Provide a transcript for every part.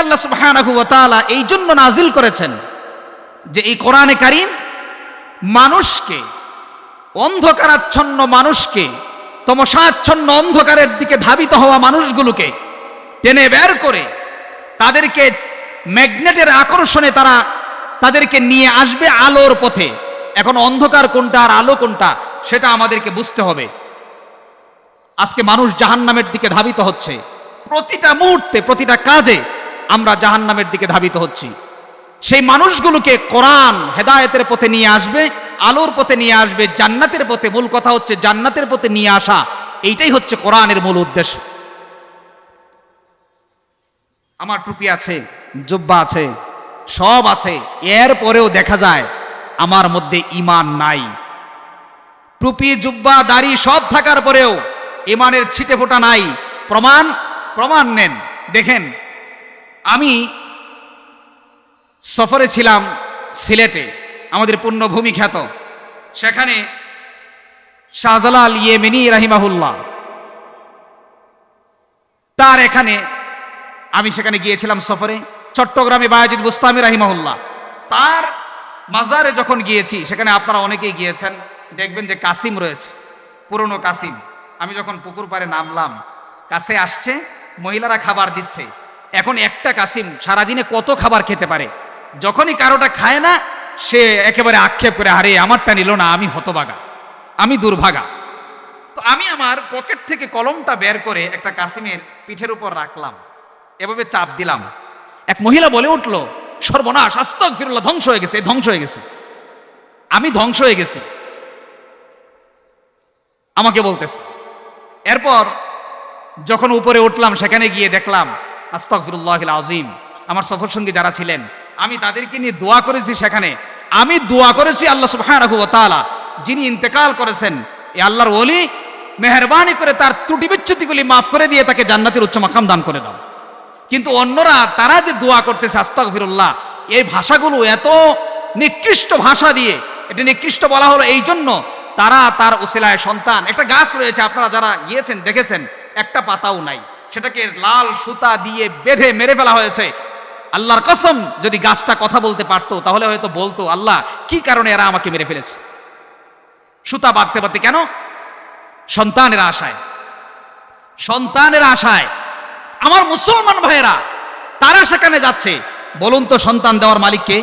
আল্লাহ সুবহানাহু ওয়া তাআলা এই জন্য নাজিল করেছেন যে এই কোরআনে কারিম মানুষকে, অন্ধকারাচ্ছন্ন মানুষকে, তমসাচ্ছন্ন অন্ধকারের দিকে ধাবিত হওয়া মানুষগুলোকে টেনে বের করে তাদেরকে ম্যাগনেটের আকর্ষণে তারা তাদেরকে নিয়ে আসবে আলোর পথে। এখন অন্ধকার কোনটা আর আলো কোনটা সেটা আমাদেরকে বুঝতে হবে। আজকে মানুষ জাহান্নামের দিকে ধাবিত হচ্ছে। প্রতিটা মুহূর্তে, প্রতিটা কাজে আমরা জাহান্নামের দিকে ধাবিত হচ্ছি। সেই মানুষগুলোকে কোরআন হেদায়েতের পথে নিয়ে আসবে, আলোর পথে নিয়ে আসবে, জান্নাতের পথে, মূল কথা হচ্ছে জান্নাতের পথে নিয়ে আসা। এইটাই হচ্ছে কোরআনের মূল উদ্দেশ্য। আমার টুপি আছে, জুব্বা আছে, সব আছে। এর পরেও দেখা যায় আমার মধ্যে ইমান নাই। টুপি, জুব্বা, দাড়ি সব থাকার পরেও ইমানের ছিটে ফোটা নাই। প্রমাণ প্রমাণ নেন, দেখেন। আমি সফরে ছিলাম সিলেটে, আমাদের পুণ্যভূমি খ্যাত। সেখানে শাহজালাল ইয়েমেনি রাহিমাহুল্লাহ, তার এখানে আমি সেখানে গিয়েছিলাম সফরে, চট্টগ্রামে বায়াজিদ বুস্তামি রাহিমাহুল্লাহ। তার মাজারে যখন গিয়েছি, সেখানে আপনারা অনেকেই গিয়েছেন, দেখবেন যে কাসিম রয়েছে, পুরনো কাসিম। আমি যখন পুকুর পাড়ে নামলাম, কাছে আসছে, মহিলারা খাবার দিচ্ছে। এখন একটা কাসিম সারাদিনে কত খাবার খেতে পারে? যখনই কারোটা খায় না, সে একেবারে আক্ষেপ করে, আরে, আমারটা নিল না, আমি হতবাগা আমি দুর্ভাগা। তো আমি আমার পকেট থেকে কলমটা বের করে একটা কাসিমের পিঠের উপর রাখলাম। এভাবে চাপ দিলাম। এক মহিলা বলে উঠল, সর্বনাশ আস্তক ফিরুল্লাহ ধ্বংস হয়ে গেছে ধ্বংস হয়ে গেছে। আমি ধ্বংস হয়ে গেছি। আমাকে বলতেছে। এরপর যখন উপরে উঠলাম, সেখানে গিয়ে দেখলাম আস্তক ফিরুল্লাহ আজিম আমার সফর সঙ্গী যারা ছিলেন, আমি তাদেরকে নিয়ে দোয়া করেছি সেখানে। আমি দোয়া করেছি আল্লাহ সুবহানাহু ওয়া তাআলা, যিনি ইন্তেকাল করেছেন এই আল্লাহর ওলি, মেহরবানি করে তার ত্রুটি বিচ্যুতিগুলি মাফ করে দিয়ে তাকে জান্নাতের উচ্চ মাকাম দান করে দাও। কিন্তু অন্যরা, তারা যে দোয়া করতেছে আস্তাক ফিরুল্লাহ এই ভাষাগুলো এত নিকৃষ্ট ভাষা দিয়ে, এটা নিকৃষ্ট বলা হলো এই জন্য তারা তার ওসিলায় সন্তান। একটা গাছ রয়েছে, আপনারা যারা গিয়েছেন, দেখেছেন, একটা পাতাও নাই। সেটাকে লাল সুতা দিয়ে বেঁধে মেরে ফেলা হয়েছে। আল্লাহর কসম, যদি গাছটা কথা বলতে পারতো, তাহলে হয়তো বলতো, আল্লাহ, কি কারণে এরা আমাকে মেরে ফেলেছে? সুতা বাঁধতে পারতে কেন? সন্তানের আশায়। সন্তানের আশায়। আমার মুসলমান ভাইয়েরা, তারা সেখানে যাচ্ছে। বলুন তো, সন্তান দেওয়ার মালিককে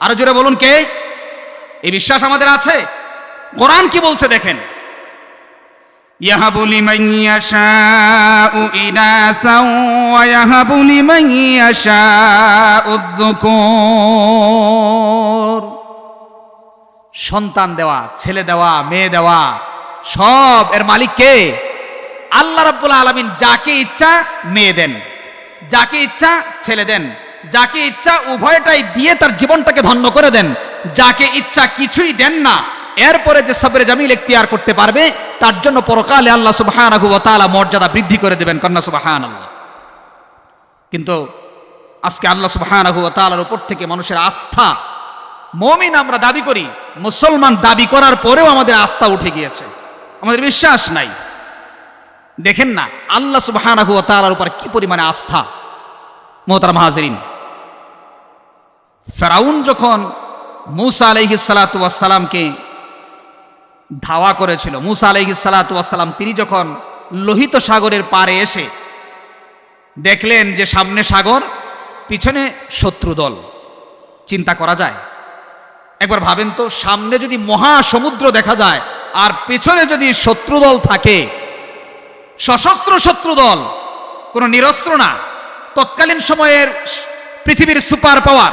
আরও জোরে বলুন কে? এই বিশ্বাস আমাদের আছে? কোরআন কি বলছে দেখেন। يهب لمن يشاء إناثا ويهب لمن يشاء الذكور সন্তান দেওয়া ছেলে দেওয়া মেয়ে দেওয়া সব এর মালিক কে আল্লাহ রাব্বুল আলামিন যাকে ইচ্ছা মেয়ে দেন যাকে ইচ্ছা ছেলে দেন যাকে ইচ্ছা উভয়টাই দিয়ে তার জীবনটাকে ধন্য করে দেন যাকে ইচ্ছা কিছুই দেন না এরপরে যে সবরে জামিল এখতিয়ার করতে পারবে, তার জন্য পরকালে আল্লাহ তাআলা মর্যাদা বৃদ্ধি করে দেবেন, কন্যা সুবহানাল্লাহ। কিন্তু আজকে আল্লাহ তাআলার উপর থেকে মানুষের আস্থা, মমিন আমরা দাবি করি, মুসলমান দাবি করার পরেও আমাদের আস্থা উঠে গিয়েছে। আমাদের বিশ্বাস নাই। দেখেন না, আল্লাহ সুবহানাহু ওয়া উপর কি পরিমাণে আস্থা, মোহতারাম হাজরিন। ফেরাউন যখন মুসা আলাইহিস সালাতু ওয়াস সালামকে ধাওয়া করেছিল। মুসা আলাইহিস সালাতু ওয়াস সালাম তিনি যখন লোহিত সাগরের পারে এসে দেখলেন যে সামনে সাগর, পিছনে শত্রু দল, চিন্তা করা যায়। একবার ভাবেন তো, সামনে যদি মহা সমুদ্র দেখা যায় আর পেছনে যদি শত্রু দল থাকে, সশস্ত্র শত্রু দল, কোনো নিরস্ত্র না, তৎকালীন সময়ের পৃথিবীর সুপার পাওয়ার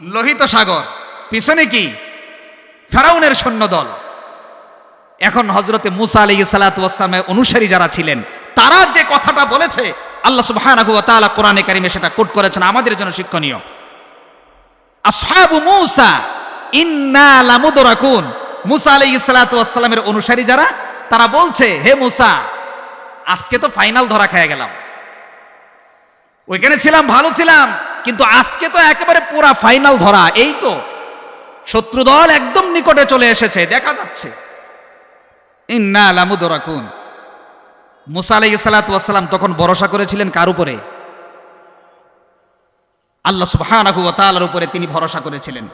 লোহিত সাগর, পিছনে কি? ফেরাউনের সৈন্য দল এখন হজরতে মুসা আলী সালাতামের অনুসারী যারা ছিলেন, তারা যে কথাটা বলেছে, আল্লাহ তাআলা কোরআনে কারিমে সেটা কোট করেছেন, আমাদের জন্য শিক্ষণীয়। আসহাবু মূসা, ইন্না লামুদরাকুন। মুসা আলাইহিস সালাতু ওয়াস অনুসারী যারা, তারা বলছে, হে মুসা, আজকে তো ফাইনাল ধরা খেয়ে গেলাম। ওইখানে ছিলাম, ভালো ছিলাম কিন্তু আজকে তো একেবারে পুরা ফাইনাল ধরা, এই তো। শত্রু দল একদম নিকটে চলে এসেছে, দেখা যাচ্ছে। ইন্না লামুদরাকুন। মুসা আলাইহিস সালাতু ওয়াস সালাম তখন ভরসা করেছিলেন কার উপরে? আল্লাহ সুবহানাহু ওয়া তাআলার উপরে তিনি ভরসা করেছিলেন।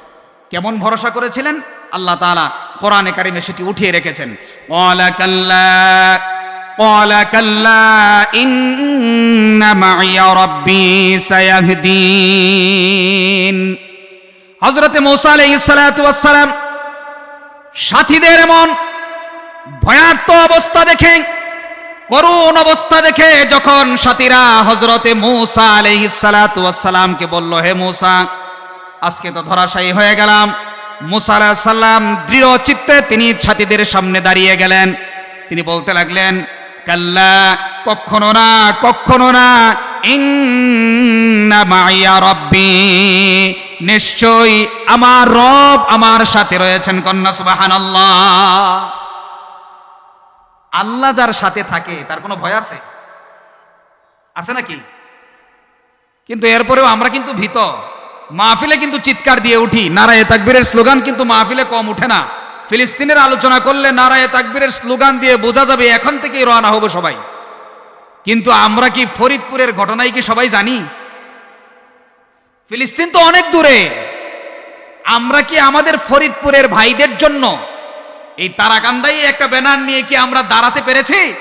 কেমন ভরসা করেছিলেন? আল্লাহ তাআলা কোরআনে কারিমে সেটি উঠিয়ে রেখেছেন। ক্বালা কাল্লা ইন্না মাইয়া রাব্বি সায়াহদিন হযরতে মূসা আলাইহিস সালাতু ওয়াস সালাম সাথীদের এমন ভয়ার্ত অবস্থা দেখে, করুণ অবস্থা দেখে যখন সাথীরা হজরতে মূসা আলাইহিস সালাতু ওয়াস বলল, হে মূসা, আজকে তো ধরাশায়ী হয়ে গেলাম। মুসা আলাইহিস সালাম দৃঢ় চিত্তে তিনি সাথীদের সামনে দাঁড়িয়ে গেলেন। তিনি বলতে লাগলেন কাল্লা কখনো না কখনো না। ইন্না মাইয়া রব্বি, নিশ্চয়ই আমার রব আমার সাথে রয়েছেন কন্যা, সুবহানাল্লাহ। আল্লাহ যার সাথে থাকে, তার কোনো ভয় আছে? আছে নাকি? কিন্তু এরপরেও আমরা কিন্তু ভীত। মাহফিলে কিন্তু চিৎকার দিয়ে উঠি। নারায়ে তাকবীরের স্লোগান কিন্তু মাহফিলে কম উঠে না। ফিলিস্তিনের আলোচনা করলে নারায়ে তাকবীরের স্লোগান দিয়ে বোঝা যাবে এখন থেকেই রওনা হব সবাই। কিন্তু আমরা কি ফরিদপুরের ঘটনাই কি সবাই জানি? ফিলিস্তিন তো অনেক দূরে। আমরা কি আমাদের ফরিদপুরের ভাইদের জন্য এই তারাকান্দাই একটা ব্যানার নিয়ে কি আমরা দাঁড়াতে পেরেছি?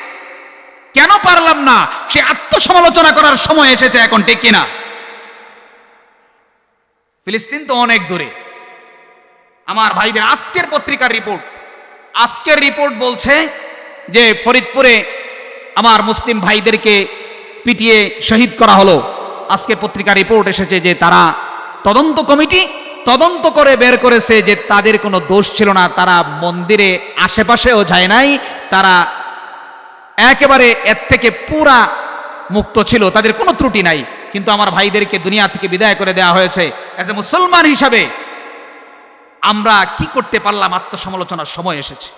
কেন পারলাম না? সে আত্মসমালোচনা করার সময় এসেছে এখন, ঠিক কিনা? ফিলিস্তিন তো অনেক দূরে। আমার ভাইদের আজকের পত্রিকার রিপোর্ট। আজকের রিপোর্ট বলছে যে ফরিদপুরে আমার মুসলিম ভাইদেরকে পিটিয়ে শহীদ করা হলো। আজকের পত্রিকার রিপোর্ট এসেছে যে তারা তদন্ত কমিটি তদন্ত করে বের করেছে যে তাদের কোনো দোষ ছিল না। তারা মন্দিরে আশেপাশেও যায় নাই। তারা একেবারে এর থেকে পুরা মুক্ত ছিল। তাদের কোনো ত্রুটি নাই। কিন্তু আমার ভাইদেরকে দুনিয়া থেকে বিদায় করে দেওয়া হয়েছে। অ্যাজ এ মুসলমান হিসাবে আমরা কি করতে পারলাম? আত্মসমালোচনার সময় এসেছে।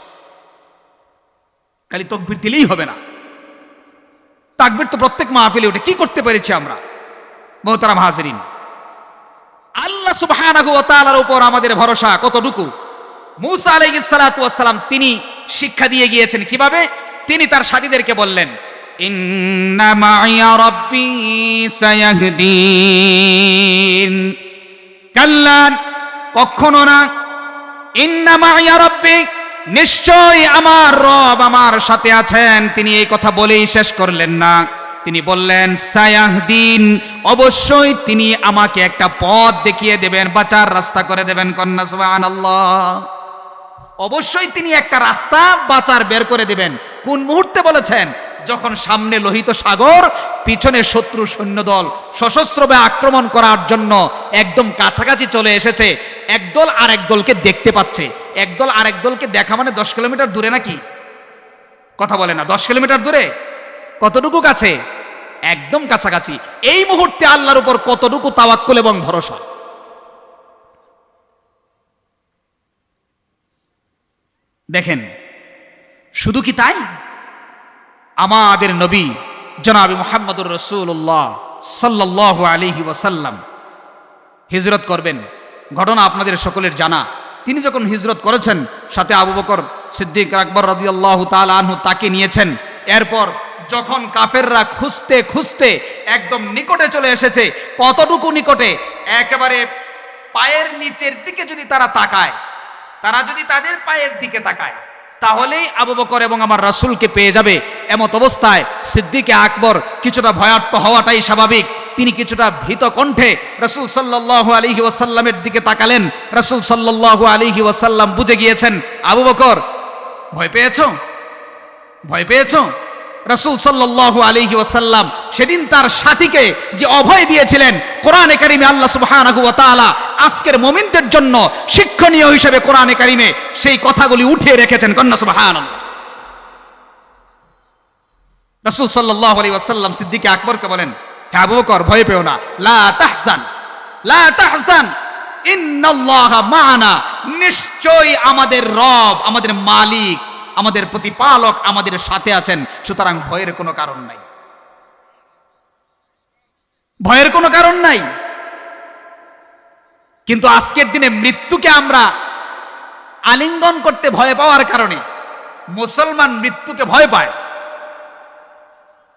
খালি তকবির দিলেই হবে না। তাকবির তো প্রত্যেক মাহফিলে উঠে কি করতে পেরেছি আমরা? মোহতারাম হাজরিন, আল্লাহ সুবহানাহু উপর আমাদের ভরসা কতটুকু? মুসা ওয়াস সালাম তিনি শিক্ষা দিয়ে গিয়েছেন কীভাবে? তিনি তার সাথীদেরকে বললেন, ইন্না কাল্লা কখনো না। নিশ্চয় আমার রব আমার সাথে আছেন। তিনি এই কথা বলেই শেষ করলেন না। তিনি বললেন, সায়াহদিন, অবশ্যই তিনি আমাকে একটা পথ দেখিয়ে দেবেন, বাঁচার রাস্তা করে দেবেন কন্যা, সুবহানাল্লাহ। অবশ্যই তিনি একটা রাস্তা বাঁচার, বের করে দেবেন। কোন মুহূর্তে বলেছেন? যখন সামনে লোহিত সাগর, পিছনে শত্রু সৈন্যদল সশস্ত্রভাবে আক্রমণ করার জন্য একদম কাছাকাছি চলে এসেছে, একদল আর দলকে দেখতে পাচ্ছে। একদল আর দলকে দেখা মানে দশ কিলোমিটার দূরে নাকি? কথা বলে না, দশ কিলোমিটার দূরে? কতটুকু কাছে? একদম কাছাকাছি। এই মুহূর্তে আল্লাহর উপর কতটুকু তাওয়াক্কুল এবং ভরসা? দেখেন, শুধু কি তাই? আমাদের নবী জনাবি মোহাম্মদুর রসুল্লাহ সাল্লাহ আলিহি ওয়াসাল্লাম। হিজরত করবেন। ঘটনা আপনাদের সকলের জানা। তিনি যখন হিজরত করেছেন, সাথে আবু বকর সিদ্দিক আকবর রাজি আল্লাহ আনহু তাকে নিয়েছেন। এরপর যখন কাফেররা খুঁজতে খুঁজতে একদম নিকটে চলে এসেছে, কতটুকু নিকটে? একেবারে পায়ের নিচের দিকে যদি তারা তাকায়, তারা যদি তাদের পায়ের দিকে তাকায় তাহলেই আবু বকর এবং আমার রাসুলকে পেয়ে যাবে। এমত অবস্থায় সিদ্দিকে আকবর কিছুটা ভয়ার্থ হওয়াটাই স্বাভাবিক। তিনি কিছুটা ভীত কণ্ঠে রসুল সাল্লাহ আলিহি ওয়াসাল্লামের দিকে তাকালেন। রসুল সাল্লাহ আলিহি ওয়াসাল্লাম বুঝে গিয়েছেন, আবু বকর, ভয় পেয়েছ? ভয় পেয়েছ? রসুল সাল্লাহ আলিহি ওয়াসাল্লাম সেদিন তার সাথীকে যে অভয় দিয়েছিলেন, কোরআনে কারিমে আল্লাহ তাআলা আজকের মুমিনদের জন্য শিক্ষণীয় হিসেবে কোরআনে কারিমে সেই কথাগুলি উঠিয়ে রেখেছেন, কন্যা সুবহানাল্লাহ। রসুল সাল্লাহ আলী ওয়াসাল্লাম সিদ্দিকে আকবরকে বলেন হ্যাঁ আবু বকর, ভয় পেও না, লা তাহসান লা তাহসান ইন্নাল্লাহ আমাদের রব, আমাদের মালিক আমাদের প্রতিপালক আমাদের সাথে আছেন, সুতরাং ভয়ের কোনো কারণ নাই। ভয়ের কোনো কারণ নাই। কিন্তু আজকের দিনে মৃত্যুকে আমরা আলিঙ্গন করতে ভয় পাওয়ার কারণে মুসলমান মৃত্যুকে ভয় পায়।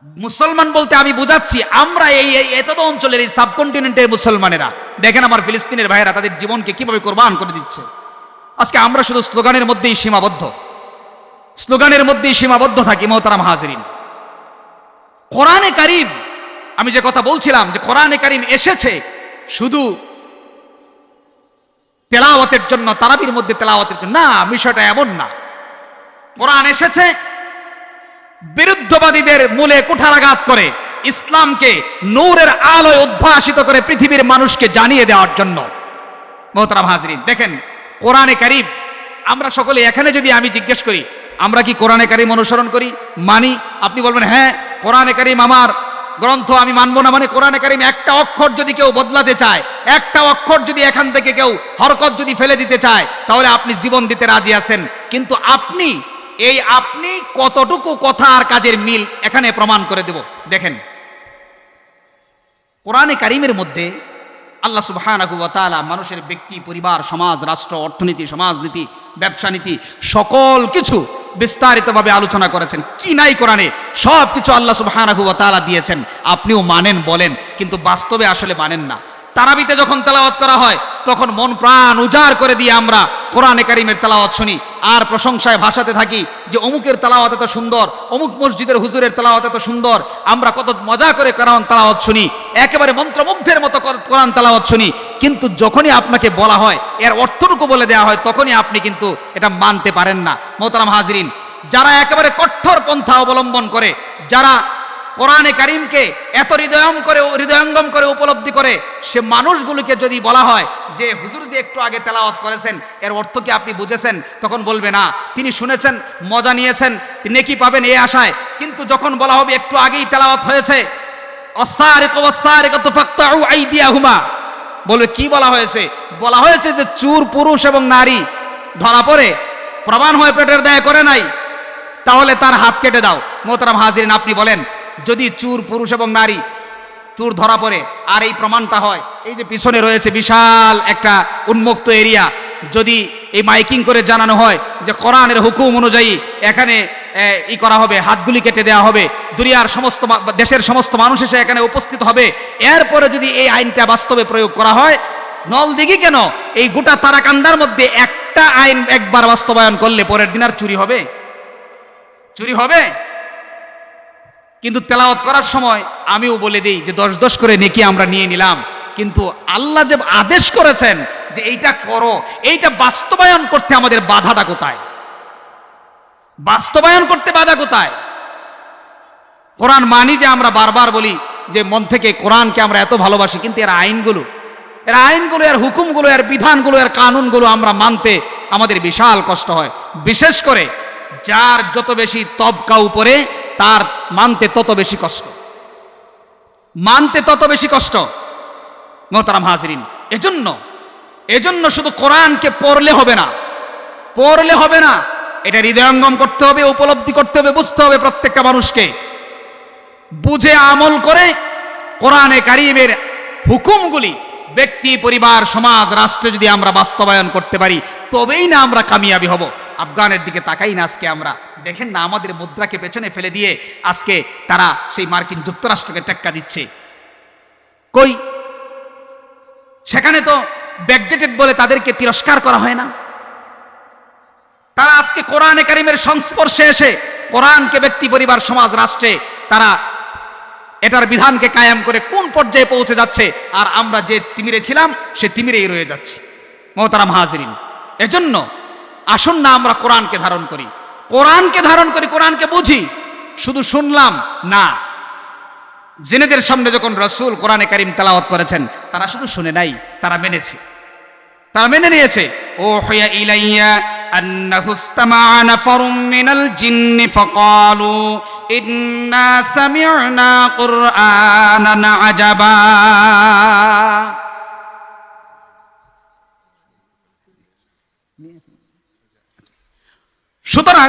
মুসলমান বলতে আমি বুঝাচ্ছি, আমরা এই এতদ অঞ্চলের এই সাবকন্টিনেন্টের মুসলমানেরা, দেখেন আমার ফিলিস্তিনের ভাইয়েরা তাদের জীবনকে কীভাবে কোরবান করে দিচ্ছে। আজকে আমরা শুধু স্লোগানের মধ্যেই সীমাবদ্ধ। স্লোগানের মধ্যেই সীমাবদ্ধ থাকি মোহতারাম হাজরিন। কোরআনে কারিম, আমি যে কথা বলছিলাম যে কোরআনে কারিম এসেছে, শুধু তেলাওয়াতের জন্য, তারাবির মধ্যে তেলাওয়াতের জন্য, না, বিষয়টা এমন না। কোরআন এসেছে, বিরুদ্ধবাদীদের মূলে কুঠারাঘাত করে ইসলামকে নূরের আলোয় উদ্ভাসিত করে পৃথিবীর মানুষকে জানিয়ে দেওয়ার জন্য। মোহতারাম হাজরিন, দেখেন, কোরআনে কারিম, আমরা সকলে এখানে যদি আমি জিজ্ঞেস করি আমরা কি কোরআনে কারিম অনুসরণ করি? মানি। আপনি বলবেন হ্যাঁ কোরআনে কারিম আমার গ্রন্থ, আমি মানবো না। মানে কোরআনে কারিম একটা অক্ষর যদি কেউ বদলাতে চায়, একটা অক্ষর যদি এখান থেকে কেউ হরকত যদি ফেলে দিতে চায়, তাহলে আপনি জীবন দিতে রাজি আছেন। কিন্তু আপনি, এই আপনি কতটুকু কথা আর কাজের মিল, এখানে প্রমাণ করে দেব। দেখেন, কোরআনে কারিমের মধ্যে আল্লাহ সুবহানাহু মানুষের ব্যক্তি, পরিবার, সমাজ, রাষ্ট্র, অর্থনীতি, সমাজনীতি ব্যবসা নীতি সকল কিছু বিস্তারিতভাবে আলোচনা করেছেন। কি নাই কোরআনে? সব কিছু আল্লাহ তাআলা দিয়েছেন। আপনিও মানেন, বলেন, কিন্তু বাস্তবে আসলে মানেন না। তারাবিতে যখন তেলাওয়াত করা হয়, তখন মন প্রাণ উজাড় করে দিয়ে আমরা কোরআনে কারিমের তেলাওয়াত শুনি। আর প্রশংসায় ভাষাতে থাকি যে অমুকের তেলাওয়াত এত সুন্দর, অমুক মসজিদের হুজুরের তেলাওয়াত এত সুন্দর, আমরা কত মজা করে কোরআন তেলাওয়াত শুনি, একেবারে মন্ত্রমুগ্ধের মতো কর- কোরআন তেলাওয়াত শুনি। কিন্তু যখনই আপনাকে বলা হয়, এর অর্থটুকু বলে দেওয়া হয়, তখনই আপনি কিন্তু এটা মানতে পারেন না। মোহতারাম হাজরিন, যারা একেবারে কঠোর পন্থা অবলম্বন করে, যারা কোরআনে কারিমকে এত হৃদয়ম করে, হৃদয়ঙ্গম করে, উপলব্ধি করে, সে মানুষগুলোকে যদি বলা হয় যে, হুজুর যে একটু আগে তেলাওয়াত করেছেন, এর অর্থ কি আপনি বুঝেছেন? তখন বলবে, না, তিনি শুনেছেন, মজা নিয়েছেন, নেকি পাবেন এই আশায়। কিন্তু যখন বলা হবে, একটু আগেই তেলাওয়াত হয়েছে বলবে, কি বলা হয়েছে? বলা হয়েছে যে, চুর, পুরুষ এবং নারী ধরা পড়ে, প্রমাণ হয়ে পেটের দায় করে নাই, তাহলে তার হাত কেটে দাও। মোহতারাম হাজিরিন, আপনি বলেন যদি চুর পুরুষ এবং নারী চুর ধরা পড়ে, আর এই প্রমাণটা হয়, এই যে পিছনে রয়েছে বিশাল একটা উন্মুক্ত এরিয়া, যদি এই মাইকিং করে জানানো হয় যে কোরআনের হুকুম অনুযায়ী এখানে ই করা হবে, হাতগুলি কেটে দেওয়া হবে, দুনিয়ার সমস্ত দেশের সমস্ত মানুষ এসে এখানে উপস্থিত হবে, এরপরে যদি এই আইনটা বাস্তবে প্রয়োগ করা হয় নলদিঘি কেন? এই গোটা তারাকান্দার মধ্যে একটা আইন একবার বাস্তবায়ন করলে পরের দিন আর চুরি হবে? চুরি হবে? কিন্তু তেলাওয়াত করার সময় আমিও বলে দিই যে দশ দশ করে নেকি আমরা নিয়ে নিলাম। কিন্তু আল্লাহ যে আদেশ করেছেন যে এইটা করো, এইটা বাস্তবায়ন করতে আমাদের বাধাটা কোথায়? বাস্তবায়ন করতে বাধা কোথায়? কোরআন মানি যে আমরা বারবার বলি যে মন থেকে কোরআনকে আমরা এত ভালোবাসি, কিন্তু এর আইনগুলো এর আইনগুলো, এর হুকুমগুলো, এর বিধানগুলো, এর কানুনগুলো আমরা মানতে আমাদের বিশাল কষ্ট হয়। বিশেষ করে যার যত বেশি তবকা উপরে তার মানতে তত বেশি কষ্ট। মানতে তত বেশি কষ্ট। মোহতারাম হাজরিন, এজন্য এজন্য শুধু কোরআনকে পড়লে হবে না। পড়লে হবে না। এটা হৃদয়ঙ্গম করতে হবে, উপলব্ধি করতে হবে, বুঝতে হবে প্রত্যেকটা মানুষকে। বুঝে আমল করে কোরআনে কারিমের হুকুমগুলি ব্যক্তি, পরিবার, সমাজ, রাষ্ট্রে যদি আমরা বাস্তবায়ন করতে পারি, তবেই না আমরা কামিয়াবি হব। আফগানের দিকে তাকাই না আজকে আমরা। দেখেন না আমাদের মুদ্রাকে পেছনে ফেলে দিয়ে আজকে তারা সেই মার্কিন যুক্তরাষ্ট্রকে টেক্কা দিচ্ছে। কই? সেখানে তো ব্যাকডেটেড বলে তাদেরকে তিরস্কার করা হয় না। তারা আজকে কোরআনে কারিমের সংস্পর্শে এসে কোরআনকে ব্যক্তি, পরিবার, সমাজ, রাষ্ট্রে তারা এটার বিধানকে কায়াম করে কোন পর্যায়ে পৌঁছে যাচ্ছে আর আমরা যে তিমিরে ছিলাম সে তিমিরেই রয়ে যাচ্ছি। মোহতারাম হাজরিন, এজন্য আসুন না আমরা কোরআনকে ধারণ করি কোরআনকে ধারণ করি কোরআনকে বুঝি শুধু শুনলাম না জেনেদের সামনে যখন রসুল কোরআনে কারিম তেলাওয়াত করেছেন তারা শুধু শুনে নাই তারা মেনেছে তারা মেনে নিয়েছে ও হইয়া ইলাইয়া أنه استمع نفر من الجن فقالوا إنا سمعنا قرآنا عجبا সুতরাং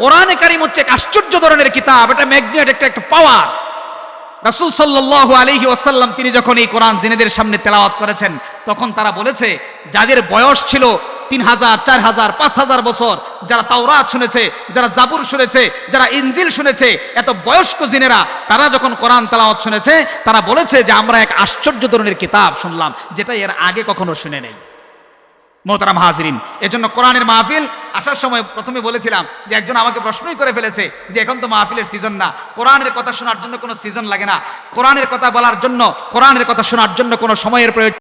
কোরআনে কারিম হচ্ছে এক আশ্চর্য ধরনের কিতাব, এটা ম্যাগনেট একটা একটা পাওয়ার রাসূল সাল্লাল্লাহু আলাইহি ওয়াসাল্লাম তিনি যখন এই কোরআন জিনেদের সামনে তেলাওয়াত করেছেন, তখন তারা বলেছে, যাদের বয়স ছিল তিন হাজার, চার হাজার, পাঁচ হাজার বছর, যারা তাওরাত শুনেছে, যারা জাবুর শুনেছে, যারা ইনজিল শুনেছে, এত বয়স্ক জিনেরা, তারা যখন কোরআন তেলাওয়াত শুনেছে, তারা বলেছে যে আমরা এক আশ্চর্য ধরনের কিতাব শুনলাম, যেটা এর আগে কখনো শুনে নেই। মোহতারাম হাজরিন। এজন্য কোরআনের মাহফিল আসার সময় প্রথমে বলেছিলাম যে একজন আমাকে প্রশ্নই করে ফেলেছে যে এখন তো মাহফিলের সিজন না। কোরআনের কথা শোনার জন্য কোনো সিজন লাগে না। কোরআনের কথা বলার জন্য, কোরআনের কথা শোনার জন্য কোনো সময়ের প্রয়োজন